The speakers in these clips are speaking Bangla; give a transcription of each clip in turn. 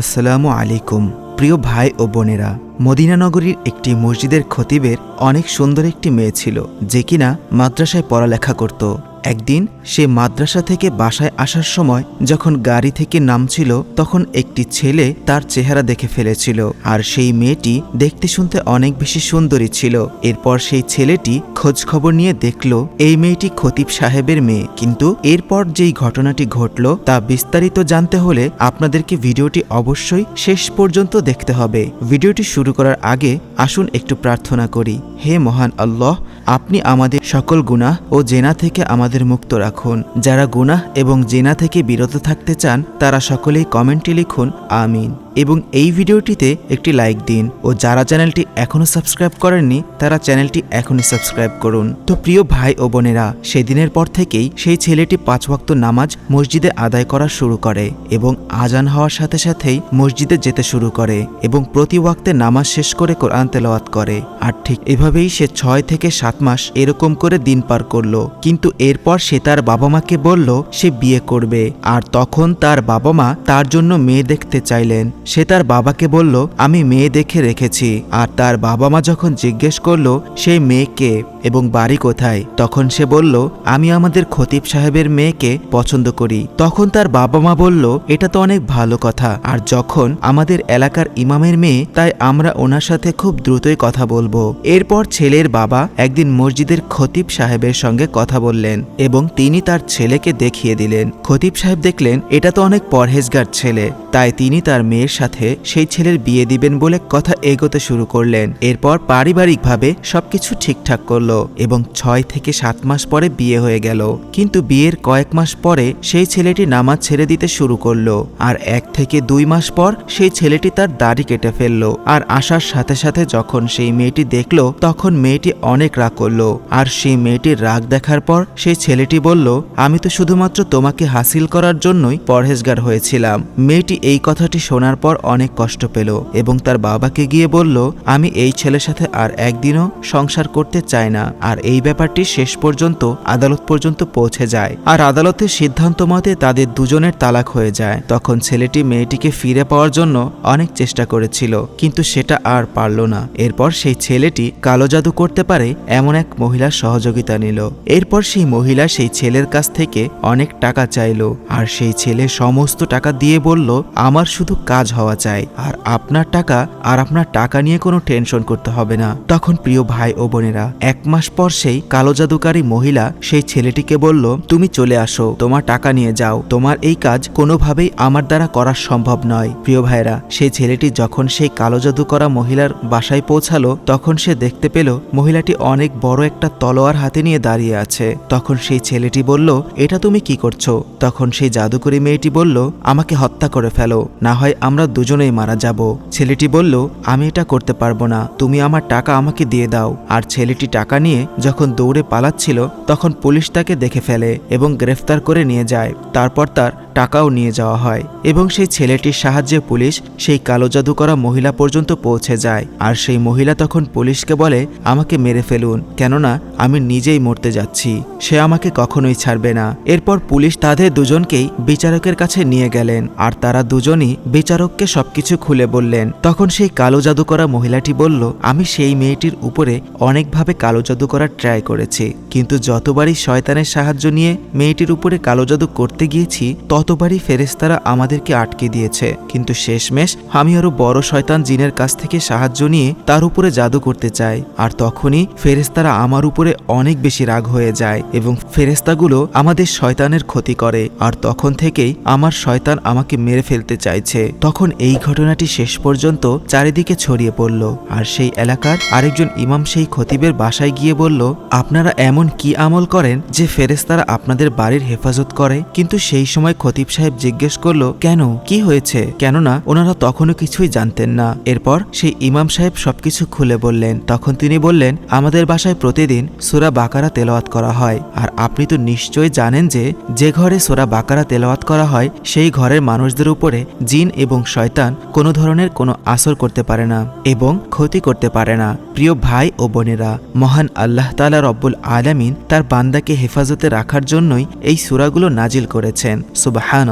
আসসালামু আলাইকুম, প্রিয় ভাই ও বোনেরা। মদিনানগরীর একটি মসজিদের খতিবের অনেক সুন্দর একটি মেয়ে ছিল, যে কিনা মাদ্রাসায় পড়ালেখা করত। একদিন সে মাদ্রাসা থেকে বাসায় আসার সময় যখন গাড়ি থেকে নামছিল, তখন একটি ছেলে তার চেহারা দেখে ফেলেছিল আর সেই মেয়েটি দেখতে শুনতে অনেক বেশি সুন্দরী ছিল। এরপর সেই ছেলেটি খোঁজ খবর নিয়ে দেখল, এই মেয়েটি খতিব সাহেবের মেয়ে। কিন্তু এরপর যেই ঘটনাটি ঘটল, তা বিস্তারিত জানতে হলে আপনাদেরকে ভিডিওটি অবশ্যই শেষ পর্যন্ত দেখতে হবে। ভিডিওটি শুরু করার আগে আসুন একটু প্রার্থনা করি। হে মহান আল্লাহ, আপনি আমাদের সকল গুনাহ ও জেনা থেকে আমাদের মুক্ত রাখুন। যারা গুনাহ এবং জেনা থেকে বিরত থাকতে চান, তারা সকলেই কমেন্টে লিখুন, আমিন। এবং এই ভিডিওটিতে একটি লাইক দিন। ও যারা চ্যানেলটি এখনও সাবস্ক্রাইব করেননি, তারা চ্যানেলটি এখনই সাবস্ক্রাইব করুন। তো প্রিয় ভাই ও বোনেরা, সেদিনের পর থেকেই সেই ছেলেটি পাঁচ ওয়াক্ত নামাজ মসজিদে আদায় করা শুরু করে এবং আজান হওয়ার সাথে সাথেই মসজিদে যেতে শুরু করে এবং প্রতি ওয়াক্তে নামাজ শেষ করে কোরআন তেলাওয়াত করে। আর ঠিক এভাবেই সে ছয় থেকে সাত মাস এরকম করে দিন পার করল। কিন্তু এরপর সে তার বাবা মাকে বলল, সে বিয়ে করবে। আর তখন তার বাবা মা তার জন্য মেয়ে দেখতে চাইলেন। সে তার বাবাকে বলল, আমি মেয়ে দেখে রেখেছি। আর তার বাবা মা যখন জিজ্ঞেস করল, সেই মেয়েকে এবং বাড়ি কোথায়? তখন সে বলল, আমি আমাদের খতিব সাহেবের মেয়েকে পছন্দ করি। তখন তার বাবা মা বলল, এটা তো অনেক ভালো কথা। আর যখন আমাদের এলাকার ইমামের মেয়ে, তাই আমরা ওনার সাথে খুব দ্রুতই কথা বলব। এরপর ছেলের বাবা একদিন মসজিদের খতিব সাহেবের সঙ্গে কথা বললেন এবং তিনি তার ছেলেকে দেখিয়ে দিলেন। খতিব সাহেব দেখলেন, এটা তো অনেক পরহেজগার ছেলে। তাই তিনি তার মেয়ের সাথে সেই ছেলের বিয়ে দিবেন বলে কথা এগোতে শুরু করলেন। এরপর পারিবারিকভাবে সবকিছু ঠিকঠাক করল এবং ছয় থেকে সাত মাস পরে বিয়ে হয়ে গেল। কিন্তু বিয়ের কয়েক মাস পরে সেই ছেলেটি নামাজ ছেড়ে দিতে শুরু করল আর এক থেকে দুই মাস পর সেই ছেলেটি তার দাড়ি কেটে ফেলল। আর আসার সাথে সাথে যখন সেই মেয়েটি দেখল, তখন মেয়েটি অনেক রাগ করল। আর সেই মেয়েটির রাগ দেখার পর সেই ছেলেটি বলল, আমি তো শুধুমাত্র তোমাকে হাসিল করার জন্যই পরহেজগার হয়েছিলাম। মেয়েটি এই কথাটি শোনার পর অনেক কষ্ট পেল এবং তার বাবাকে গিয়ে বলল, আমি এই ছেলের সাথে আর একদিনও সংসার করতে চাই না। আর এই ব্যাপারটি শেষ পর্যন্ত, আদালত পর্যন্ত পৌঁছে যায়। আর আদালতের সিদ্ধান্ত মতে তাদের দুজনের তালাক হয়ে যায়। তখন ছেলেটি মেয়েটিকে ফিরে পাওয়ার জন্য অনেক চেষ্টা করেছিল, কিন্তু সেটা আর পারল না। এরপর সেই ছেলেটি কালো জাদু করতে পারে এমন এক মহিলার সহযোগিতা নিল। এরপর সেই মহিলা সেই ছেলের কাছ থেকে অনেক টাকা চাইল। আর সেই ছেলে সমস্ত টাকা দিয়ে বলল, আমার শুধু কাজ হওয়া চাই। আর আপনার টাকা আর আপনার টাকা নিয়ে কোনো টেনশন করতে হবে না। তখন প্রিয় ভাই ও বোনেরা, এক মাস পর সেই কালো জাদুকারী মহিলা সেই ছেলেটিকে বলল, তুমি চলে আসো, তোমার টাকা নিয়ে যাও। তোমার এই কাজ কোনোভাবেই আমার দ্বারা করা সম্ভব নয়। প্রিয় ভাইরা সেই ছেলেটি যখন সেই কালো জাদু করা মহিলার বাসায় পৌঁছালো, তখন সে দেখতে পেল মহিলাটি অনেক বড় একটা তলোয়ার হাতে নিয়ে দাঁড়িয়ে আছে। তখন সেই ছেলেটি বলল, এটা তুমি কি করছ? তখন সেই জাদুকরী মেয়েটি বলল, আমাকে হত্যা করে ফেলো। না হয় আমরা দুজনেই মারা যাব। ছেলেটি বলল, আমি এটা করতে পারব না। তুমি আমার টাকা আমাকে দিয়ে দাও। আর ছেলেটি টাকা নিয়ে যখন দৌড়ে পালাচ্ছিল, তখন পুলিশ তাকে দেখে ফেলে এবং গ্রেফতার করে নিয়ে যায়। তারপর তার টাকাও নিয়ে যাওয়া হয় এবং সেই ছেলেটির সাহায্যে পুলিশ সেই কালো জাদু করা মহিলা পর্যন্ত পৌঁছে যায়। আর সেই মহিলা তখন পুলিশকে বলে, আমাকে মেরে ফেলুন, কেননা আমি নিজেই মরতে যাচ্ছি। সে আমাকে কখনোই ছাড়বে না। এরপর পুলিশ তাদের দুজনকেই বিচারকের কাছে নিয়ে গেলেন। আর তারা দুজনই বিচারককে সবকিছু খুলে বললেন। তখন সেই কালো জাদু করা মহিলাটি বলল, আমি সেই মেয়েটির উপরে অনেকভাবে কালো জাদু করার ট্রাই করেছি। কিন্তু যতবারই শয়তানের সাহায্য নিয়ে মেয়েটির উপরে কালো জাদু করতে গিয়েছি ততবারই ফেরেস্তারা আমাদেরকে আটকে দিয়েছে, কিন্তু শেষমেশ আমি আরও বড় শয়তান জিনের কাছ থেকে সাহায্য নিয়ে তার উপরে জাদু করতে চাই। আর তখনই ফেরেস্তারা আমার উপরে অনেক বেশি রাগ হয়ে যায় এবং ফেরেস্তাগুলো আমাদের শয়তানের ক্ষতি করে। আর তখন থেকেই আমার শয়তান আমাকে মেরে ফেলতে চাইছে। তখন এই ঘটনাটি শেষ পর্যন্ত চারিদিকে ছড়িয়ে পড়ল। আর সেই এলাকার আরেকজন ইমাম সেই খতিবের বাসায় গিয়ে বলল, আপনারা এমন কি আমল করেন যে ফেরেস্তারা আপনাদের বাড়ির হেফাজত করে? কিন্তু সেই সময় খতিব সাহেব জিজ্ঞেস করল, কেন? কি হয়েছে? কেননা ওনারা তখনও কিছুই জানতেন না। এরপর সেই ইমাম সাহেব সবকিছু খুলে বললেন। তখন তিনি বললেন, আমাদের বাসায় প্রতিদিন সোরা বাকারা তেলাওয়াত করা হয়। আর আপনি তো নিশ্চয়ই জানেন যে যে ঘরে সোরা বাকারা তেলাওয়াত করা হয়, সেই ঘরের মানুষদের উপরে জিন এবং শয়তান কোনো ধরনের কোনো আসর করতে পারে না এবং ক্ষতি করতে পারে না। প্রিয় ভাই ও বোনেরা, মহান আল্লাহ তালা রব্বুল আলামিন তার বান্দাকে হেফাজতে রাখার জন্যই এই সুরাগুলো নাজিল করেছেন। সুবাহ সুবহান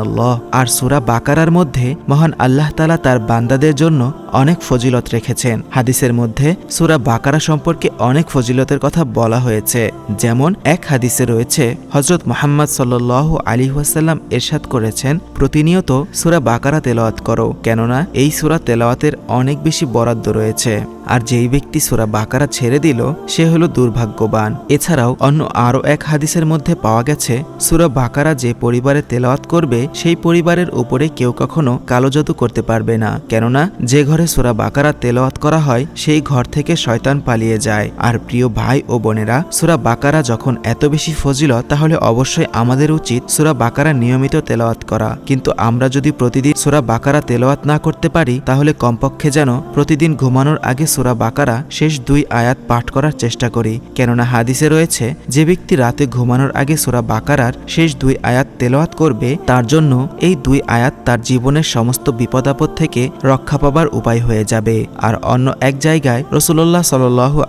আর সুরা বাকারার মধ্যে মহান আল্লাহ তালা তার বান্দাদের জন্য অনেক ফজিলত রেখেছেন। হাদিসের মধ্যে সুরা বাকারা সম্পর্কে অনেক ফজিলতের কথা বলা হয়েছে। যেমন এক হাদিসে রয়েছে হজরত মোহাম্মদ সাল্লাহ আলী ওয়াসাল্লাম এরশাদ করেছেন, প্রতিনিয়ত সুরা বাকারা তেলাওয়াত করো, কেননা এই সুরা তেলাওয়াতের অনেক বেশি বরাদ্দ রয়েছে। আর যেই ব্যক্তি সুরা বাকারা ছেড়ে দিল, সে হলো দুর্ভাগ্যবান। এছাড়াও অন্য আরও এক হাদিসের মধ্যে পাওয়া গেছে, সুরা বাকারা যে পরিবারে তেলাওয়াত করবে, সেই পরিবারের উপরে কেউ কখনো কালো জাদু করতে পারবে না। কেননা, যে ঘরে সুরা বাকারা তেলাওয়াত করা হয়, সেই ঘর থেকে শয়তান পালিয়ে যায়। আর প্রিয় ভাই ও বোনেরা, সুরা বাকারা যখন এত বেশি ফজিলত, তাহলে অবশ্যই আমাদের উচিত সুরা বাকারা নিয়মিত তেলাওয়াত করা। কিন্তু আমরা যদি প্রতিদিন সুরা বাকারা তেলাওয়াত না করতে পারি, তাহলে কমপক্ষে যেন প্রতিদিন ঘুমানোর আগে সুরা বাকারা শেষ দুই আয়াত পাঠ করার চেষ্টা করি। কেননা হাদিসে রয়েছে, যে ব্যক্তি রাতে ঘুমানোর আগে সুরা বাকারার শেষ দুই আয়াত তেলাওয়াত করবে তার জন্য এই দুই আয়াত তার জীবনের সমস্ত বিপদাপদ থেকে রক্ষা পাবার উপায় হয়ে যাবে। আর অন্য এক জায়গায় রসুল্লাহ সাল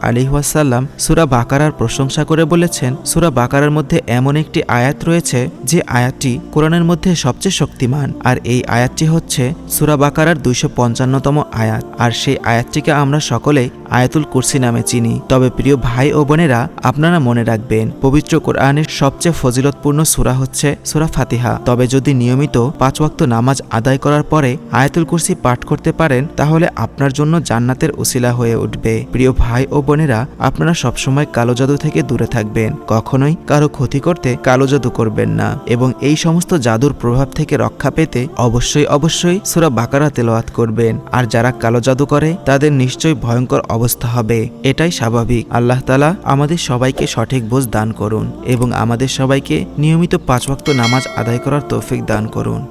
আলিহাসাল্লাম সুরা বাকারার প্রশংসা করে বলেছেন, সুরা বাকারার মধ্যে এমন একটি আয়াত রয়েছে যে আয়াতটি কোরআনের মধ্যে সবচেয়ে শক্তিমান। আর এই আয়াতটি হচ্ছে সুরা বাকারার দুইশো পঞ্চান্নতম আয়াত। আর সেই আয়াতটিকে আমরা সকলেই আয়াতুল কুরসি নামে চিনি। তবে প্রিয় ভাই ও বোনেরা, আপনারা মনে রাখবেন, পবিত্র কোরআনের সবচেয়ে ফজিলতপূর্ণ সুরা হচ্ছে সুরা ফাতিহা। তবে যদি নিয়মিত পাঁচ ওয়াক্ত নামাজ আদায় করার পরে আয়াতুল কুরসি পাঠ করতে পারেন, তাহলে আপনার জন্য জান্নাতের উসিলা হয়ে উঠবে। প্রিয় ভাই ও বোনেরা, আপনারা সবসময় কালো জাদু থেকে দূরে থাকবেন। কখনোই কারও ক্ষতি করতে কালো জাদু করবেন না। এবং এই সমস্ত জাদুর প্রভাব থেকে রক্ষা পেতে অবশ্যই অবশ্যই সুরা বাকারা তেলাওয়াত করবেন। আর যারা কালো জাদু করে, তাদের নিশ্চয়ই ভয়ঙ্কর অবস্থা হবে। এটাই স্বাভাবিক। আল্লাহ তালা আমাদের সবাইকে সঠিক বোঝ দান করুন এবং আমাদের সবাইকে নিয়মিত পাঁচ ওয়াক্ত নামাজ আদায় করার তৌফিক দান করুন।